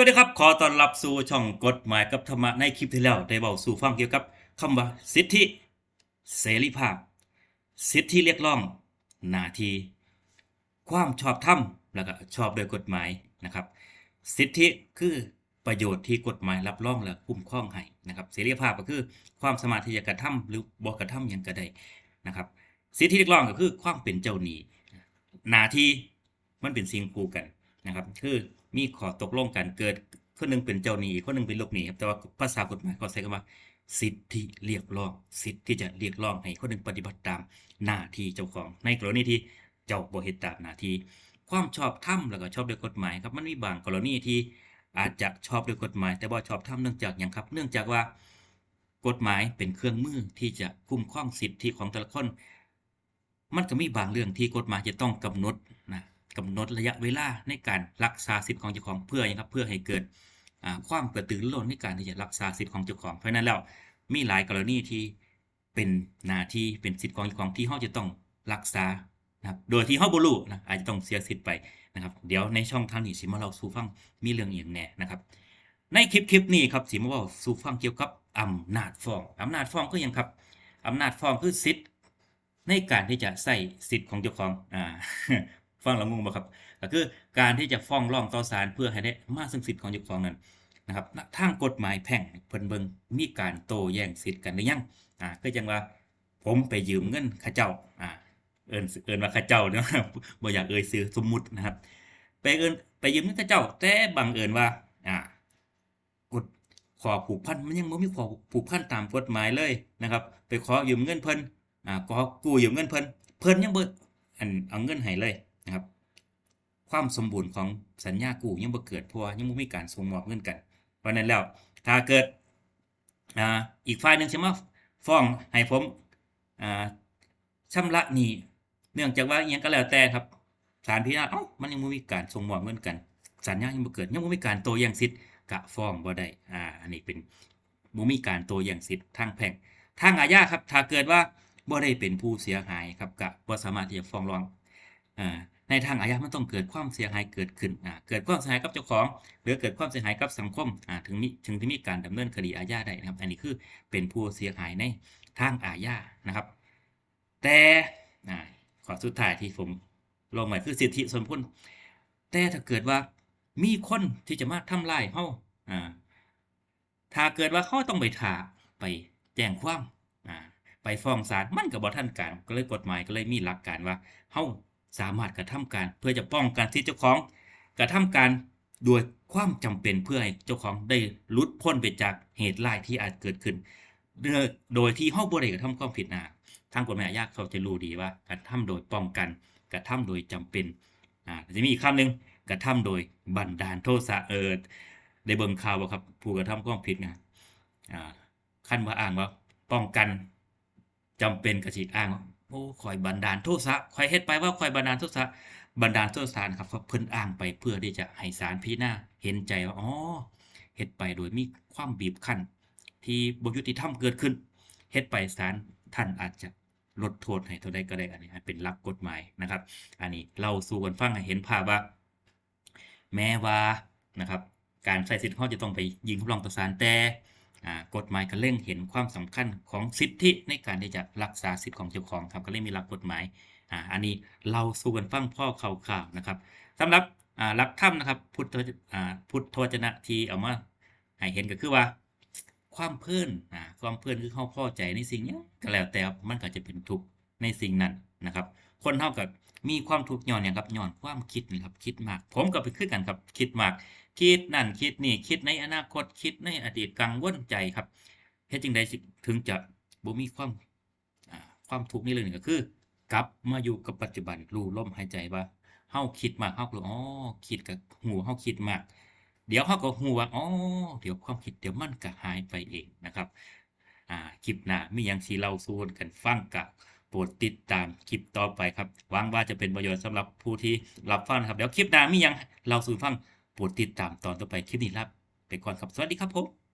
วัสดีครับขอต้อนรับสู่ช่องกฎหมายกับธรรมะในคลิปที่แล้วได้เบาสู่ฟังเกี่ยวกับคำว่าสิทธิเสรีภาพ สิทธิเรียกร้องหน้าที่ความชอบธรรมแล้วก็ชอบโดยกฎหมายนะครับ สิทธิคือประโยชน์ที่กฎหมายรับรองและคุ้มครองให้นะครับ เสรีภาพก็คือความสามารถที่จะกระทำหรือบ่กระทำอย่างก็ไดนะครับ สิทธิเรียกร้องก็คือความเป็นเจ้าหนี้หน้าที่มันเป็นสิ่งคู่กัน นะครับ คือมีข้อตกลงกันเกิดคนหนึงเป็นเจ้าหนี้อีกคนหนึงเป็นลูกหนี้ครับแต่ว่าภาษากฎหมายเขาใช้คำว่าสิทธิเรียกร้อง สิทธิที่จะเรียกร้องให้คนหนึ่งปฏิบัติตามหน้าที่เจ้าของ ในกรณีที่เจ้าบ่เฮ็ดตามหน้าที่ความชอบธรรมแล้วก็ชอบด้วยกฎหมายครับมันมีบางกรณีที่อาจจะชอบด้วยกฎหมาย แต่บ่ชอบธรรมเนื่องจากหยังครับ เนื่องจากว่ากฎหมายเป็นเครื่องมือที่จะคุ้มครองสิทธิของแต่ละคน มันก็มีบางเรื่องที่กฎหมายจะต้องกำหนดนะ กำหนดระยะเวลาในการรักษาสิทธิของเจ้าของเพื่อหยังครับเพื่อให้เกิดความกระตือรือร้นในการที่จะรักษาสิทธิของเจ้าของ เพราะนั้นแล้วมีหลายกรณีที่เป็นหน้าที่เป็นสิทธิของเจ้าของที่เขาจะต้องรักษานะครับโดยที่เขาบ่รู้นะอาจจะต้องเสียสิทธิ์ไปนะครับ เดี๋ยวในช่องทางนี้สิมาเราสู่ฟังมีเรื่องอีกแน่นะครับ ในคลิปคลิปนี้ครับสิมาเว่าสู่ฟังเกี่ยวกับอำนาจฟ้องอำนาจฟ้องคือหยังครับอำนาจฟ้องคือสิทธิ์ในการที่จะใส่สิทธิ์ของเจ้าของอ่า ฟังแล้วงงบ่ครับก็คือการที่จะฟ้องร้องต่อศาลเพื่อให้ได้มาซึ่งสิทธิ์ของเจ้าของนั้นนะครับทางกฎหมายแพ่งเพิ่นเบิงมีการโต้แย้งสิทธิ์กันหรือยังอ่าก็จังว่าผมไปยืมเงินข้าเจ้าอ่าเอิ้นเอิ้นว่าข้าเจ้าเนาะบ่อยากเอ่ยชื่อสมมุตินะครับ ไปเอิ้นไปยืมเงินข้าเจ้า แต่บังเอิญว่าอ่ากฎขอผูกพันมันยังบ่มีขอผูกพันตามกฎหมายเลยนะครับ ไปขอยืมเงินเพิ่นอ่าขอกู้ยืมเงินเพิ่นเพิ่นยังบ่อันเอาเงินให้เลย นะครับ ความสมบูรณ์ของสัญญากู้ยังบ่เกิดเพราะว่ายังบ่มีการส่งมอบเงินกัน เพราะนั้นแล้วถ้าเกิดอ่าอีกฝ่ายหนึ่งจะมาฟ้องให้ผมอ่าชำระหนี้เนื่องจากว่าอหยังก็แล้วแต่ครับศาลพิจารณาเอ้ามันยังบ่มีการส่งมอบเงินกันสัญญายังบ่เกิดยังบ่มีการโต้แย้งสิทธิ์กะฟ้องบ่ได้อ่าอันนี้เป็นบ่มีการโต้แย้งสิทธิ์ทางแพ่งทางอาญาครับ ถ้าเกิดว่าบ่ได้เป็นผู้เสียหายครับกะบ่สามารถที่จะฟ้องร้องอ่า ในทางอาญามันต้องเกิดความเสียหายเกิดขึ้นเกิดความเสียหายกับเจ้าของ หรือเกิดความเสียหายกับสังคมถึงมีถึงที่มีการดำเนินคดีอาญาได้นะครับ อันนี้คือเป็นผู้เสียหายในทางอาญานะครับ แต่ข้อสุดท้ายที่ผมลงไว้คือสิทธิส่วนบุคคลแต่ถ้าเกิดว่ามีคนที่จะมาทำลายเฮาอ่าถ้าเกิดว่าเขาต้องไปถ่าไปแจ้งความไปฟ้องศาลมันก็บ่ทันการก็เลยกฎหมายก็เลยมีหลักการว่าเฮา สามารถกระทำการเพื่อจะป้องกันสิทธิเจ้าของ กระทำการโดยความจำเป็นเพื่อให้เจ้าของได้ลุดพ้นไปจากเหตุร้ายที่อาจเกิดขึ้น โดยที่เฮาบ่ได้กระทำความผิดนะทางกฎหมายอาญาเขาจะรู้ดีว่ากระทำโดยป้องกัน กระทำโดยจำเป็นอ่าจะมีอีกคำหนึ่งกระทำโดยบันดาลโทสะเออได้เบิ่งข่าวบ่ครับผู้กระทำความผิดนะอ่าขั้นว่าอ้างว่าป้องกันจำเป็นกระสิอ้างว่า โอ้คอยบันดาลโทสะคอยเฮ็ดไปว่าคอยบันดาลโทสะบันดาลโทษศาลครับเขาเพิ่นอ้างไปเพื่อที่จะให้ศาลพิจารณาเห็นใจว่าอ๋อเฮ็ดไปโดยมีความบีบคั้น ที่บ่ยุติธรรมเกิดขึ้นเฮ็ดไปศาลท่านอาจจะลดโทษให้เท่าใดก็ได้อันนี้เป็นหลักกฎหมายนะครับ อันนี้เราสู่กันฟังให้เห็นภาพว่า แม้ว่านะครับ การใช้สิทธิ์เขาจะต้องไปยิงทดลองต่อศาลแต่ กฎหมายก็เร่งเห็นความสำคัญของสิทธิในการที่จะรักษาสิทธิของเจ้าของครับก็เลยมีหลักกฎหมายอ่าอันนี้เราสู่กันฟังพ่อข่าวๆนะครับสำหรับอ่าหลักธรรมนะครับพุทธวจอ่าพุทธวจนะที่เอามาให้เห็นก็คือว่า ความเพลินอ่าความเพลินคือเข้าพอใจในสิ่งนี้ก็แล้วแต่มันก็จะเป็นทุกข์ ในสิ่งนั้นนะครับ คนเท่ากับมีความทุกข์ย้อนอย่างครับย้อนความคิดนี่ครับคิดมาก ผมก็ไปคือกันครับคิดมาก คิดนั่นคิดนี่คิดในอนาคตคิดในอดีตกังวลใจครับเฮ็ดจังใดถึงจะบ่มีความความทุกข์นี่เลยนี่ก็คือกลับมาอยู่กับปัจจุบันรู้ลมหายใจว่าเฮาคิดมากเฮาก็อ๋อคิดกับหูเฮาคิดมาก เดี๋ยวเฮาก็ฮู้ว่าอ๋อเดี๋ยวความคิดเดี๋ยวมันก็หายไปเองนะครับอ่าคลิปหน้ามีหยังสิเล่าสู่กันฟังก็ โปรดติดตามคลิปต่อไปครับหวังว่าจะเป็นประโยชน์สำหรับผู้ที่รับฟังครับเดี๋ยวคลิปหน้ามียังเราสู่ฟังโปรดติดตามตอนต่อไปคลิปนี้ลาไปก่อนครับสวัสดีครับผม